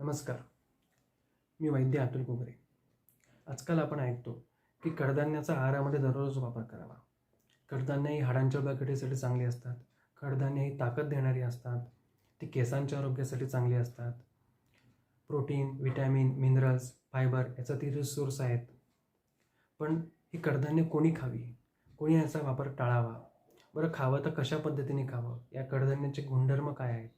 नमस्कार. मी वैद्य अतुल कुगरे आजकाल आपण ऐकतो की कडधान्याचा आहारामध्ये दररोज वापर करावा. कडधान्य ही हाडांच्या बळकटीसाठी चांगली असतात. कडधान्य ही ताकद देणारी असतात. ती केसांच्या आरोग्यासाठी चांगली असतात. प्रोटीन विटॅमिन मिनरल्स फायबर याचा ती रिसोर्स आहेत. पण ही कडधान्य कोणी खावी? कोणी याचा वापर टाळावा? बरं खावं तर कशा पद्धतीने खावं? या कडधान्याचे गुणधर्म काय आहेत?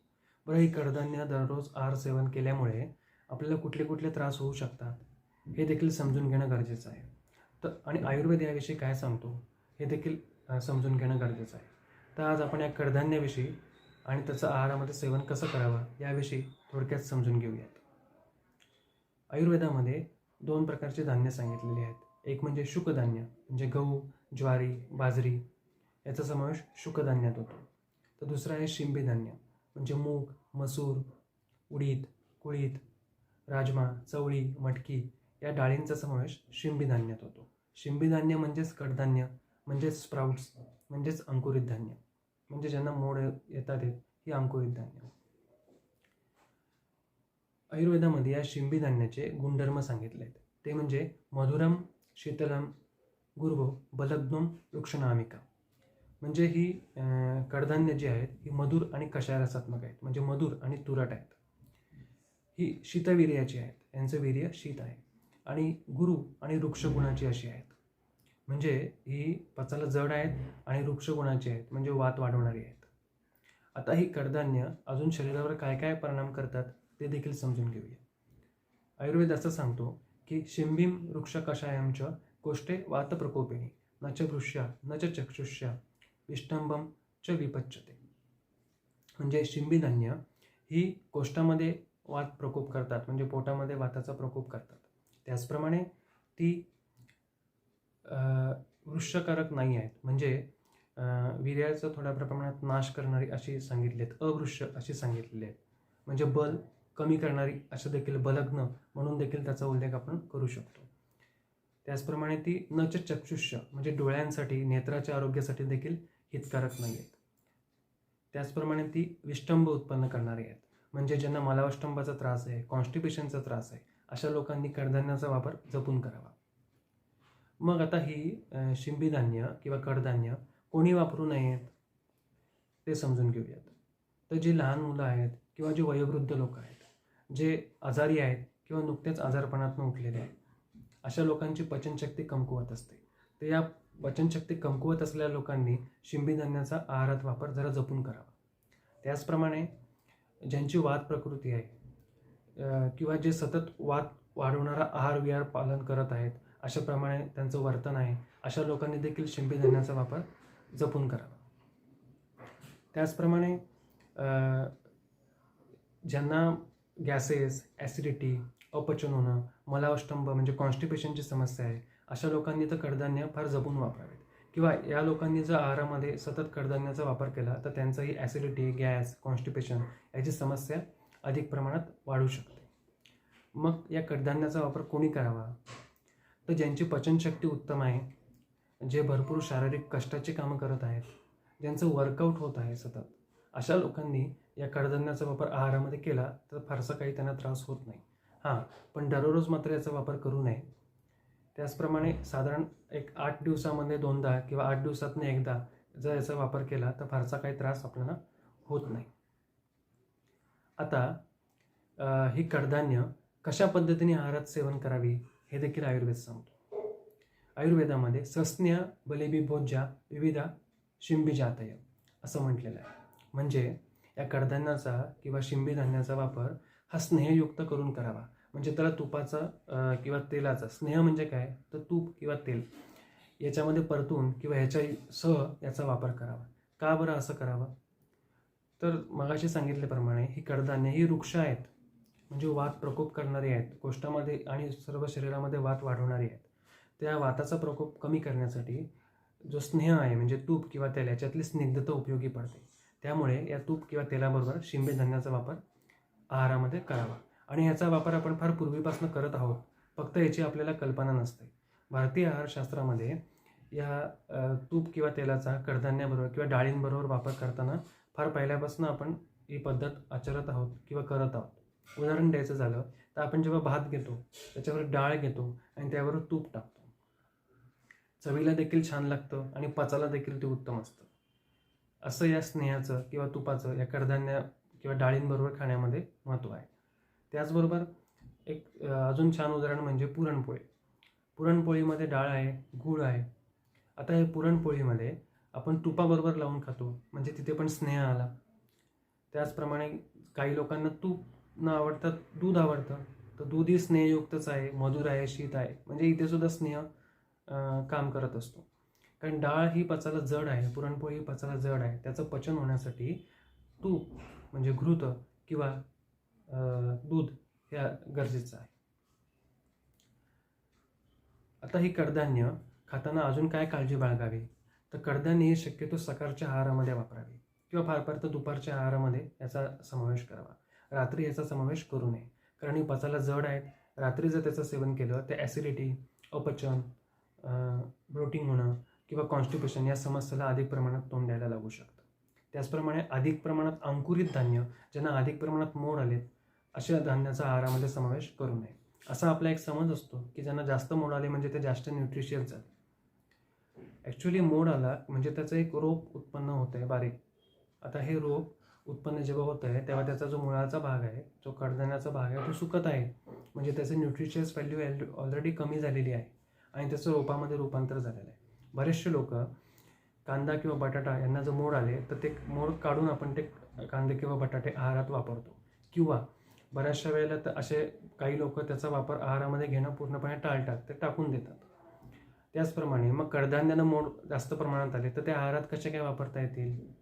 बरं हे कडधान्य दररोज आहार सेवन केल्यामुळे आपल्याला कुठले कुठले त्रास होऊ शकतात हे देखील समजून घेणं गरजेचं आहे. तर आणि आयुर्वेद याविषयी काय सांगतो हे देखील समजून घेणं गरजेचं आहे. तर आज आपण या कडधान्याविषयी आणि त्याचं आहारामध्ये सेवन कसं करावं याविषयी थोडक्यात समजून घेऊयात. आयुर्वेदामध्ये दोन प्रकारचे धान्य सांगितलेले आहेत. एक म्हणजे शुकधान्य म्हणजे गहू ज्वारी बाजरी याचा समावेश शुकधान्यात होतो. तर दुसरं आहे शिंबी धान्य म्हणजे मूग मसूर उडीद कुळीद राजमा चवळी मटकी या डाळींचा समावेश शिंबी धान्यात होतो. शिंबी धान्य म्हणजेच कडधान्य म्हणजेच स्प्राउट्स म्हणजेच अंकुरित धान्य म्हणजे ज्यांना मोड येतात ही अंकुरित धान्य. आयुर्वेदामध्ये या शिंबी धान्याचे गुणधर्म सांगितले आहेत ते म्हणजे मधुरम शीतलम गुर्भो बलग्नम वृक्षनामिका म्हणजे ही कडधान्य जी आहेत ही मधुर आणि कषायरसात्मक आहेत. म्हणजे मधुर आणि तुरट आहेत. ही शीतवीर्याची आहेत. यांचं वीर्य शीत आहे. आणि गुरु आणि वृक्षगुणाची अशी आहेत. म्हणजे ही पचाला जड आहेत आणि वृक्षगुणाची आहेत. म्हणजे वात वाढवणारी आहेत. आता ही कडधान्य अजून शरीरावर काय काय परिणाम करतात ते देखील समजून घेऊया. आयुर्वेद असं सांगतो की शिंबीम वृक्ष कषायमच कोष्टे वात प्रकोपिनी न च वृष्या न च चक्षुष्या विष्टंभम च विपच्यते. म्हणजे शिंबी धान्य ही कोष्टामध्ये वात प्रकोप करतात म्हणजे पोटामध्ये वाताचा प्रकोप करतात. त्याचप्रमाणे ती वृक्षकारक नाही आहेत. म्हणजे विर्याचा थोड्या प्रमाणात नाश करणारी अशी सांगितली आहेत अवृक्ष अशी सांगितलेली आहेत. म्हणजे बल कमी करणारी असं देखील बलग्न म्हणून देखील त्याचा उल्लेख आपण करू शकतो. त्याचप्रमाणे ती नच चक्षुष्य म्हणजे डोळ्यांसाठी नेत्राच्या आरोग्यासाठी देखील हितकारक नाही आहेत त्याचप्रमाणे ती विष्टंभ उत्पन्न करणारी आहेत. म्हणजे ज्यांना मलावष्टंभाचा त्रास आहे कॉन्स्टिपेशनचा त्रास आहे अशा लोकांनी कडधान्याचा वापर जपून करावा. मग आता ही शिंबी धान्य किंवा कडधान्य कोणी वापरू नयेत? ते समजून घेऊयात. तर जी लहान मुलं आहेत किंवा जे वयोवृद्ध लोक आहेत जे आजारी आहेत किंवा नुकत्याच आजारपणातून उठलेले आहेत अशा लोकांची पचनशक्ती कमकुवत असते. तर या पचनशक्ती कमकुवत असलेल्या लोकांनी शिंबी धान्याचा आहारात वापर जरा जपून करावा. त्याचप्रमाणे ज्यांची वात प्रकृती आहे किंवा जे सतत वात वाढवणारा आहार विहार पालन करत आहेत अशाप्रमाणे त्यांचं वर्तन आहे अशा लोकांनी देखील शिंपी धान्याचा वापर जपून करावा. त्याचप्रमाणे ज्यांना गॅसेस ॲसिडिटी अपचन होणं मलावष्टंभ म्हणजे कॉन्स्टिपेशनची समस्या आहे अशा लोकांनी तर कडधान्य फार जपून वापरावेत. किंवा या लोकांनी जर आहारामध्ये सतत कडधान्याचा वापर केला तर त्यांचंही ॲसिडिटी गॅस कॉन्स्टिपेशन याची समस्या अधिक प्रमाणात वाढू शकते. मग या कडधान्याचा वापर कोणी करावा? तर ज्यांची पचनशक्ती उत्तम आहे जे भरपूर शारीरिक कष्टाची कामं करत आहेत ज्यांचं वर्कआउट होत आहे सतत अशा लोकांनी या कडधान्याचा वापर आहारामध्ये केला तर फारसा काही त्यांना त्रास होत नाही. हां पण दररोज मात्र याचा वापर करू नये. त्याचप्रमाणे साधारण एक आठ दिवसामध्ये दोनदा किंवा आठ दिवसातनं एकदा जर याचा वापर केला तर फारसा काही त्रास आपल्याला होत नाही. आता ही कडधान्य कशा पद्धतीने आहारात सेवन करावी हे देखील आयुर्वेद सांगतो. आयुर्वेदामध्ये सस्न्य बलिबिभोज्या विविधा शिंबी जातय असं म्हटलेलं आहे. म्हणजे या कडधान्याचा किंवा शिंबी धान्याचा वापर हा स्नेहयुक्त करून करावा. म्हणजे त्याला तुपाचा किंवा तेलाचा स्नेह म्हणजे काय? तर तूप किंवा तेल याच्यामध्ये परतून किंवा ह्याच्या सह याचा वापर करावा. का बरं असं करावं? तर मगाशी सांगितल्याप्रमाणे ही कडधान्ये ही वृक्ष आहेत. म्हणजे वात प्रकोप करणारी आहेत. कोष्ठामध्ये आणि सर्व शरीरामध्ये वात वाढवणारी आहेत. त्या वाताचा प्रकोप कमी करण्यासाठी जो स्नेह आहे म्हणजे तूप किंवा तेल याच्यातली स्निग्धता उपयोगी पडते. त्यामुळे या तूप किंवा तेलाबरोबर शिंबे धान्याचा वापर आहारामध्ये करावा. आणि ह्याचा वापर आपण फार पूर्वीपासून करत आहोत. फक्त याची आपल्याला कल्पना नसते. भारतीय आहारशास्त्रामध्ये या तूप किंवा तेलाचा कडधान्याबरोबर किंवा डाळींबरोबर वापर करताना फार पहिल्यापासून आपण ही पद्धत आचरत आहोत किंवा करत आहोत. उदाहरण द्यायचं झालं तर आपण जेव्हा भात घेतो त्याच्यावर डाळ घेतो आणि त्यावर तूप टाकतो. चवीला देखील छान लागतं आणि पचायला देखील ते उत्तम असतं. असं या स्नेहाचं किंवा तुपाचं या कडधान्य किंवा डाळींबरोबर खाण्यामध्ये महत्त्व आहे. त्याचबरोबर एक अजून छान उदाहरण म्हणजे पुरणपोळी. पुरणपोळीमध्ये डाळ आहे गूळ आहे. आता हे पुरणपोळीमध्ये आपण तुपाबरोबर लावून खातो म्हणजे तिथे पण स्नेह आला. त्याचप्रमाणे काही लोकांना तूप न आवडतं दूध आवडतं तर दूधही स्नेहयुक्तच आहे मधुर आहे शीत आहे. म्हणजे इथेसुद्धा स्नेह काम करत असतो. कारण डाळ ही पचायला जड आहे पुरणपोळी ही पचायला जड आहे. त्याचं पचन होण्यासाठी तूप म्हणजे घृत किंवा दूध ह्या गरजेचं आहे. आता ही कडधान्य खाताना अजून काय काळजी बाळगावी? तर कडधान्य हे शक्यतो सकाळच्या आहारामध्ये वापरावे किंवा फार फार तर दुपारच्या आहारामध्ये याचा समावेश करावा. रात्री याचा समावेश करू नये. कारण ही पचायला जड आहेत. रात्री जर त्याचं सेवन केलं तर ॲसिडिटी अपचन ब्लोटिंग होणं किंवा कॉन्स्टिपेशन या समस्येला अधिक प्रमाणात तोंड द्यायला लागू शकतं. त्याचप्रमाणे अधिक प्रमाणात अंकुरित धान्य ज्यांना अधिक प्रमाणात मोड आलेत अशा धान्याचा आहारामध्ये समावेश करू नये. असा आपला एक समज असतो की ज्यांना जास्त मोड आले म्हणजे ते जास्त न्यूट्रिशियस झाले ॲक्च्युली मोड आला म्हणजे त्याचं एक रोप उत्पन्न होतं आहे बारीक. आता हे रोप उत्पन्न जेव्हा होतं आहे तेव्हा त्याचा जो मुळाचा भाग आहे जो कडधान्याचा भाग आहे तो सुकत आहे. म्हणजे त्याचं न्यूट्रिशियस व्हॅल्यू ऑलरेडी कमी झालेली आहे आणि त्याचं रोपामध्ये रूपांतर झालेलं आहे. बरेचसे लोक कांदा किंवा बटाटा यांना जर मोड आले तर ते मोड काढून आपण ते कांदे किंवा बटाटे आहारात वापरतो. किंवा बऱ्याचशा वेळेला तर असे काही लोक त्याचा वापर आहारामध्ये घेणं पूर्णपणे टाळतात ते टाकून देतात. त्याचप्रमाणे मग कडधान्यानं मोड जास्त प्रमाणात आले तर ते आहारात कसे काय वापरता येतील?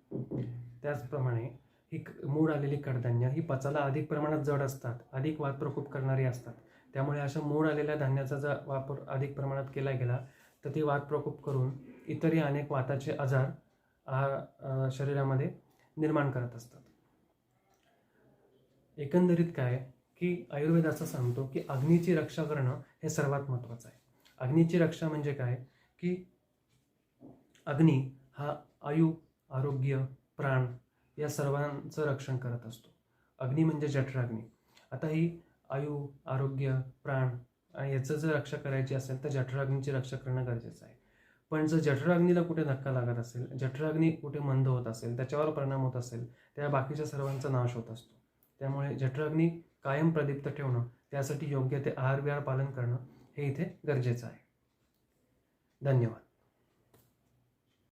त्याचप्रमाणे ही क- मूड आलेली कडधान्य ही पचायला अधिक प्रमाणात जड असतात अधिक वात प्रकोप करणारी असतात. त्यामुळे अशा मूड आलेल्या धान्याचा जर वापर अधिक प्रमाणात केला गेला तर ती वात प्रकोप करून इतरही अनेक वाताचे आजार आहार शरीरामध्ये निर्माण करत असतात. एकंदरीत काय की आयुर्वेद असं सांगतो की अग्नीची रक्षा करणं हे सर्वात महत्त्वाचं आहे. अग्नीची रक्षा म्हणजे काय? की अग्नी हा आयु आरोग्य प्राण या सर्वांचं रक्षण करत असतो. अग्नी म्हणजे जठराग्नी आता ही आयु आरोग्य प्राण आणि याचं जर रक्षा करायची असेल तर जठराग्नीची रक्षा करणं गरजेचं आहे. पण जर जठराग्नीला कुठे धक्का लागत असेल जठराग्नी कुठे मंद होत असेल त्याच्यावर परिणाम होत असेल त्या बाकीच्या सर्वांचा नाश होत असतो. त्यामुळे जठराग्नी कायम प्रदीप्त ठेवणं त्यासाठी योग्य ते आहार विहार पालन करणं हे इथे गरजेचं आहे. धन्यवाद.